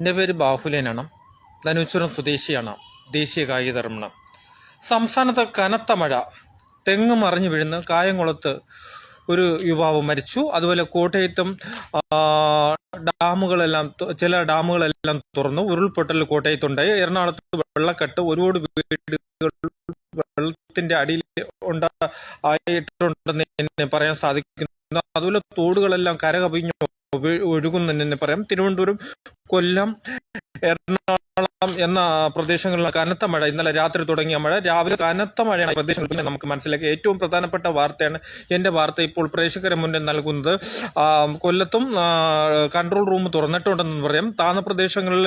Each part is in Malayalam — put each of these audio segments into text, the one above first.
എന്റെ പേര് ബാഹുലേനാണ്. ധനുച്ചുരം സ്വദേശിയാണ്. ദേശീയ കായിക ധർമ്മണം സംസ്ഥാനത്ത് കനത്ത മഴ. തെങ്ങ് മറിഞ്ഞു വീഴുന്ന. കായംകുളത്ത് ഒരു യുവാവ് മരിച്ചു. അതുപോലെ കോട്ടയത്തും ഡാമുകളെല്ലാം ചില ഡാമുകളെല്ലാം തുറന്നു. ഉരുൾപൊട്ടൽ കോട്ടയത്തുണ്ടായി എറണാകുളത്ത് വെള്ളക്കെട്ട്. ഒരുപാട് വീടുകൾ വെള്ളത്തിന്റെ അടിയിൽ ഉണ്ടായിട്ടുണ്ടെന്ന് പറയാൻ സാധിക്കുന്നു. അതുപോലെ തോടുകളെല്ലാം കരകവിഞ്ഞു ഒഴു- ഒഴുകുന്നെന്ന് തന്നെ പറയാം. തിരുവനന്തപുരം കൊല്ലം എറണാകുളം എന്ന പ്രദേശങ്ങളിലെ കനത്ത മഴ. ഇന്നലെ രാത്രി തുടങ്ങിയ മഴ. രാവിലെ കനത്ത മഴയാണ് പ്രദേശങ്ങളിൽ നമുക്ക് മനസ്സിലാക്കി. ഏറ്റവും പ്രധാനപ്പെട്ട വാർത്തയാണ് എന്റെ വാർത്ത ഇപ്പോൾ പ്രേക്ഷകരെ മുന്നിൽ നൽകുന്നത്. കൊല്ലത്തും കൺട്രോൾ റൂം തുറന്നിട്ടുണ്ടെന്ന് പറയാം. താഴ്ന്ന പ്രദേശങ്ങളിൽ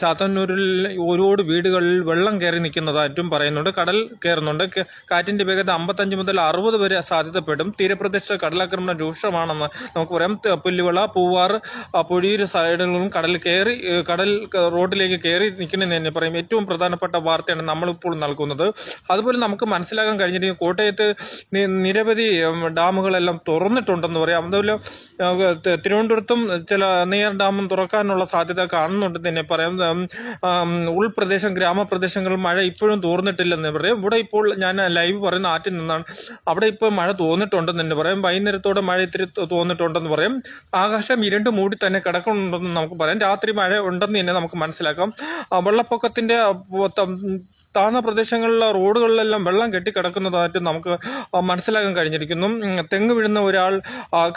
ചാത്തന്നൂരിൽ ഒരുപാട് വീടുകളിൽ വെള്ളം കയറി നിൽക്കുന്നതായിട്ടും പറയുന്നുണ്ട്. കടൽ കയറുന്നുണ്ട്. കാറ്റിന്റെ വേഗത അമ്പത്തഞ്ച് മുതൽ അറുപത് വരെ സാധ്യതപ്പെടും. തീരപ്രദേശത്ത് കടലാക്രമണം രൂക്ഷമാണെന്ന് നമുക്ക് പറയാം. പുല്ലുവിള പൂവാർ ആ, സൈഡുകളും കടൽ കയറി കടൽ റോഡിലേക്ക് കയറി നിൽക്കണമെന്ന് തന്നെ പറയും ഏറ്റവും പ്രധാനപ്പെട്ട വാർത്തയാണ് നമ്മളിപ്പോൾ നൽകുന്നത്. അതുപോലെ നമുക്ക് മനസ്സിലാക്കാൻ കഴിഞ്ഞിരിക്കും കോട്ടയത്ത് നിരവധി ഡാമുകളെല്ലാം തുറന്നിട്ടുണ്ടെന്ന് പറയാം. അതുപോലെ തിരുവനന്തപുരത്തും ചില നെയ്യാർ ഡാമും തുറക്കാനുള്ള സാധ്യത കാണുന്നുണ്ടെന്ന് തന്നെ പറയാം. ഉൾപ്രദേശം ഗ്രാമപ്രദേശങ്ങളിൽ മഴ ഇപ്പോഴും തോർന്നിട്ടില്ലെന്ന് പറയും. ഇവിടെ ഇപ്പോൾ ഞാൻ ലൈവ് പറയുന്ന ആറ്റിൽ നിന്നാണ്. അവിടെ ഇപ്പോൾ മഴ തോന്നിട്ടുണ്ടെന്ന് തന്നെ പറയാം. വൈകുന്നേരത്തോടെ മഴ ഇത്തിരി തോന്നിട്ടുണ്ടെന്ന് പറയും. ആകാശം ഇരുണ്ട് മൂടി തന്നെ കിടക്കുന്നുണ്ടെന്ന് നമുക്ക് പറയാം. രാത്രി മഴ ഉണ്ടെന്ന് തന്നെ നമുക്ക് മനസ്സിലാക്കാം. ത- താഴ്ന്ന പ്രദേശങ്ങളിലെ റോഡുകളിലെല്ലാം വെള്ളം കെട്ടിക്കിടക്കുന്നതായിട്ട് നമുക്ക് മനസ്സിലാക്കാൻ കഴിഞ്ഞിരിക്കുന്നു. തെങ്ങ് വീഴുന്ന ഒരാൾ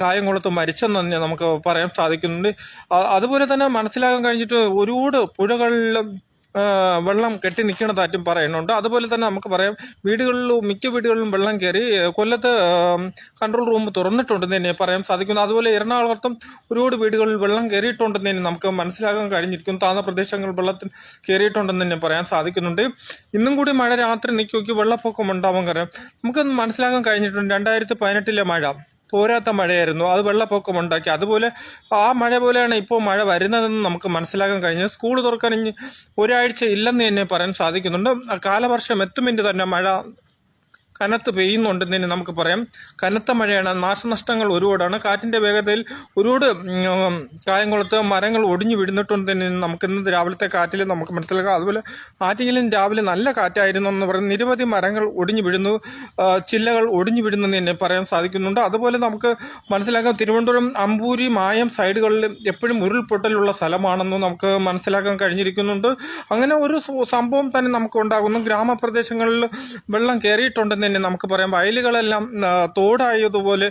കായംകുളത്ത് മരിച്ചെന്ന് തന്നെ നമുക്ക് പറയാൻ സാധിക്കുന്നുണ്ട്. അതുപോലെ തന്നെ മനസ്സിലാക്കാൻ കഴിഞ്ഞിട്ട് ഒരുപാട് പുഴകളിലും വെള്ളം കെട്ടി നിൽക്കുന്നതായിട്ടും പറയുന്നുണ്ട്. അതുപോലെ തന്നെ നമുക്ക് പറയാം വീടുകളിലും മിക്ക വീടുകളിലും വെള്ളം കയറി കൊല്ലത്ത് കൺട്രോൾ റൂം തുറന്നിട്ടുണ്ടെന്ന് തന്നെ പറയാൻ സാധിക്കുന്നു. അതുപോലെ എറണാകുളത്തും ഒരുപാട് വീടുകളിൽ വെള്ളം കയറിയിട്ടുണ്ടെന്ന് തന്നെ നമുക്ക് മനസ്സിലാക്കാൻ കഴിഞ്ഞിരിക്കുന്നു. താഴ്ന്ന പ്രദേശങ്ങൾ വെള്ളത്തിൽ കയറിയിട്ടുണ്ടെന്ന് തന്നെ പറയാൻ സാധിക്കുന്നുണ്ട്. ഇന്നും കൂടി മഴ രാത്രി നിൽക്കുകയ്ക്ക് വെള്ളപ്പൊക്കം ഉണ്ടാവാൻ കാര്യം നമുക്ക് മനസ്സിലാക്കാൻ കഴിഞ്ഞിട്ടുണ്ട് രണ്ടായിരത്തി പതിനെട്ടിലെ മഴ. പോരാത്ത മഴയായിരുന്നു. അത് വെള്ളപ്പൊക്കം ഉണ്ടാക്കി. അതുപോലെ ആ മഴ പോലെയാണ് ഇപ്പോൾ മഴ വരുന്നതെന്ന് നമുക്ക് മനസ്സിലാക്കാൻ കഴിഞ്ഞു സ്കൂൾ തുറക്കാൻ ഇനി ഒരാഴ്ച ഇല്ലെന്ന് തന്നെ പറയാൻ സാധിക്കുന്നുണ്ട്. കാലവർഷം എത്തുമെന്ന് തന്നെ മഴ കനത്ത് പെയ്യുന്നുണ്ടെന്ന് തന്നെ നമുക്ക് പറയാം. കനത്ത മഴയാണ്. നാശനഷ്ടങ്ങൾ ഒരുപാടാണ്. കാറ്റിന്റെ വേഗതയിൽ ഒരുപാട് കായംകുളത്ത് മരങ്ങൾ ഒടിഞ്ഞു വിടുന്നിട്ടുണ്ട് തന്നെ നമുക്ക് ഇന്ന് രാവിലത്തെ കാറ്റിൽ നമുക്ക് മനസ്സിലാക്കാം. അതുപോലെ ആറ്റിങ്ങിലും രാവിലെ നല്ല കാറ്റായിരുന്നു എന്ന് പറയുന്നത് നിരവധി മരങ്ങൾ ഒടിഞ്ഞു വീഴുന്നു. ചില്ലകൾ ഒടിഞ്ഞു വീഴുന്നെന്ന് തന്നെ പറയാൻ സാധിക്കുന്നുണ്ട്. അതുപോലെ നമുക്ക് മനസ്സിലാക്കാം തിരുവനന്തപുരം അമ്പൂരി മായം സൈഡുകളിൽ എപ്പോഴും ഉരുൾപൊട്ടലുള്ള സ്ഥലമാണെന്ന് നമുക്ക് മനസ്സിലാക്കാൻ കഴിഞ്ഞിരിക്കുന്നുണ്ട്. അങ്ങനെ ഒരു സംഭവം തന്നെ നമുക്ക് ഉണ്ടാകുന്നു. ഗ്രാമപ്രദേശങ്ങളിൽ വെള്ളം കയറിയിട്ടുണ്ടെന്ന് തന്നെ നമുക്ക് പറയാം വയലുകളെല്ലാം തോടായതുപോലെ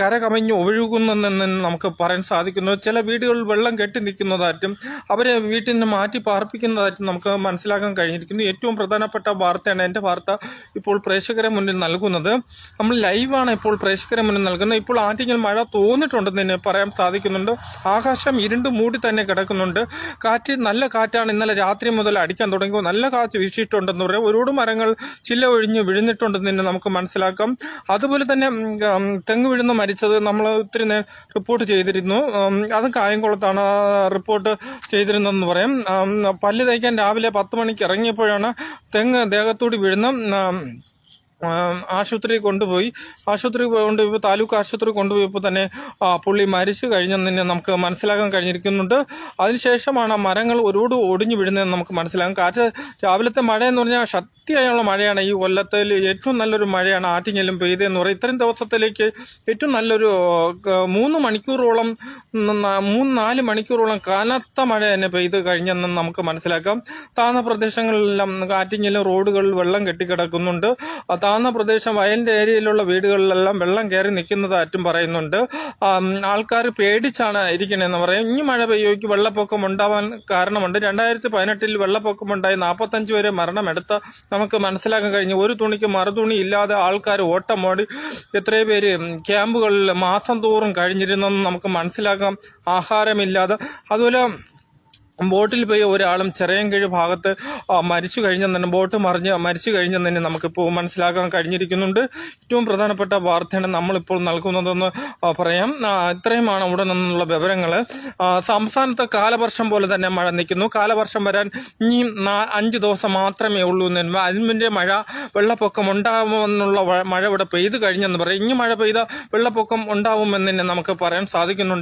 കര കമഞ്ഞ് ഒഴുകുന്നെന്ന് നമുക്ക് പറയാൻ സാധിക്കുന്നു. ചില വീടുകളിൽ വെള്ളം കെട്ടി നിൽക്കുന്നതായിട്ടും അവരെ വീട്ടിൽ നിന്ന് മാറ്റി പാർപ്പിക്കുന്നതായിട്ടും നമുക്ക് മനസ്സിലാക്കാൻ കഴിഞ്ഞിരിക്കുന്നു. ഏറ്റവും പ്രധാനപ്പെട്ട വാർത്തയാണ് എന്റെ വാർത്ത ഇപ്പോൾ പ്രേക്ഷകരെ മുന്നിൽ നൽകുന്നത്. നമ്മൾ ലൈവാണ് ഇപ്പോൾ പ്രേക്ഷകരെ മുന്നിൽ നൽകുന്നത്. ഇപ്പോൾ ആറ്റിങ്ങൽ മഴ തോന്നിട്ടുണ്ടെന്ന് തന്നെ പറയാൻ സാധിക്കുന്നുണ്ട്. ആകാശം ഇരുണ്ട് മൂടി തന്നെ കിടക്കുന്നുണ്ട്. കാറ്റ് നല്ല കാറ്റാണ്. ഇന്നലെ രാത്രി മുതൽ അടിക്കാൻ തുടങ്ങി നല്ല കാറ്റ് വീശിയിട്ടുണ്ടെന്ന് പറയാം. ഒരുപാട് മരങ്ങൾ ചില്ല ഒഴിഞ്ഞ് വിഴുന്നിട്ടുണ്ടെന്ന് തന്നെ നമുക്ക് മനസ്സിലാക്കാം. അതുപോലെ തന്നെ തെങ്ങ് വീഴുന്ന മരിച്ചത് നമ്മൾ ഒത്തിരി റിപ്പോർട്ട് ചെയ്തിരുന്നു. അത് കായംകുളത്താണ് റിപ്പോർട്ട് ചെയ്തിരുന്നതെന്ന് പറയാം. പല്ല് തയ്ക്കാൻ രാവിലെ പത്ത് മണിക്ക് ഇറങ്ങിയപ്പോഴാണ് തെങ്ങ് ദേഹത്തോട് വീഴുന്ന ഉം, കൊണ്ടുപോയി. ആശുപത്രി ആശുപത്രി കൊണ്ടുപോയി താലൂക്ക് ആശുപത്രി കൊണ്ടുപോയപ്പോൾ തന്നെ പുള്ളി മരിച്ചു കഴിഞ്ഞെന്ന് തന്നെ നമുക്ക് മനസ്സിലാക്കാൻ കഴിഞ്ഞിരിക്കുന്നുണ്ട്. അതിനുശേഷമാണ് മരങ്ങൾ ഒരുപാട് ഒടിഞ്ഞു വീഴുന്നതെന്ന് നമുക്ക് മനസ്സിലാകും കാറ്റ് രാവിലത്തെ മഴ എന്ന് പറഞ്ഞാൽ ശക്തിയായുള്ള മഴയാണ്. ഈ കൊല്ലത്തിൽ ഏറ്റവും നല്ലൊരു മഴയാണ് ആറ്റിങ്ങലും പെയ്തതെന്ന് പറയും. ഇത്രയും ദിവസത്തിലേക്ക് ഏറ്റവും നല്ലൊരു മൂന്ന് മണിക്കൂറോളം മൂന്ന് നാല് മണിക്കൂറോളം കനത്ത മഴ തന്നെ പെയ്ത് കഴിഞ്ഞെന്ന് നമുക്ക് മനസ്സിലാക്കാം. താഴ്ന്ന പ്രദേശങ്ങളിലെല്ലാം ആറ്റിങ്ങലും റോഡുകളിൽ വെള്ളം കെട്ടിക്കിടക്കുന്നുണ്ട്. താഴ്ന്ന പ്രദേശം വയലിന്റെ ഏരിയയിലുള്ള വീടുകളിലെല്ലാം വെള്ളം കയറി നിൽക്കുന്നതായിട്ടും പറയുന്നുണ്ട്. ആൾക്കാർ പേടിച്ചാണ് ഇരിക്കണതെന്ന് പറയും. ഇനി മഴ പെയ്യോയ്ക്ക് വെള്ളപ്പൊക്കം ഉണ്ടാവാൻ കാരണമുണ്ട്. രണ്ടായിരത്തി പതിനെട്ടിൽ വെള്ളപ്പൊക്കം ഉണ്ടായി നാൽപ്പത്തഞ്ച് വരെ മരണമെടുത്ത നമുക്ക് മനസ്സിലാക്കാൻ കഴിഞ്ഞു. ഒരു തുണിക്ക് മറുതുണി ഇല്ലാതെ ആൾക്കാർ ഓട്ടമോടി ഓടി എത്രയോ പേര് ക്യാമ്പുകളിൽ മാസം തോറും കഴിഞ്ഞിരുന്നെന്ന് നമുക്ക് മനസ്സിലാക്കാം. ആഹാരമില്ലാതെ. അതുപോലെ ബോട്ടിൽ പോയി ഒരാളും ചെറിയൻകീഴ് ഭാഗത്ത് മരിച്ചു കഴിഞ്ഞെന്ന് തന്നെ ബോട്ട് മറിഞ്ഞ് മരിച്ചു കഴിഞ്ഞെന്ന് തന്നെ നമുക്കിപ്പോൾ മനസ്സിലാക്കാൻ കഴിഞ്ഞിരിക്കുന്നുണ്ട്. ഏറ്റവും പ്രധാനപ്പെട്ട വാർത്തയാണ് നമ്മളിപ്പോൾ നൽകുന്നതെന്ന് പറയാം. ഇത്രയുമാണ് അവിടെ നിന്നുള്ള വിവരങ്ങൾ സംസ്ഥാനത്ത് കാലവർഷം പോലെ തന്നെ മഴ നിൽക്കുന്നു. കാലവർഷം വരാൻ ഇനിയും അഞ്ച് ദിവസം മാത്രമേ ഉള്ളൂ എന്ന് അതിന്റെ മഴ വെള്ളപ്പൊക്കം ഉണ്ടാകുമെന്നുള്ള മഴ ഇവിടെ പെയ്തു കഴിഞ്ഞെന്ന് പറയും. ഇനി മഴ പെയ്ത വെള്ളപ്പൊക്കം ഉണ്ടാവുമെന്ന് തന്നെ നമുക്ക് പറയാൻ സാധിക്കുന്നുണ്ട്.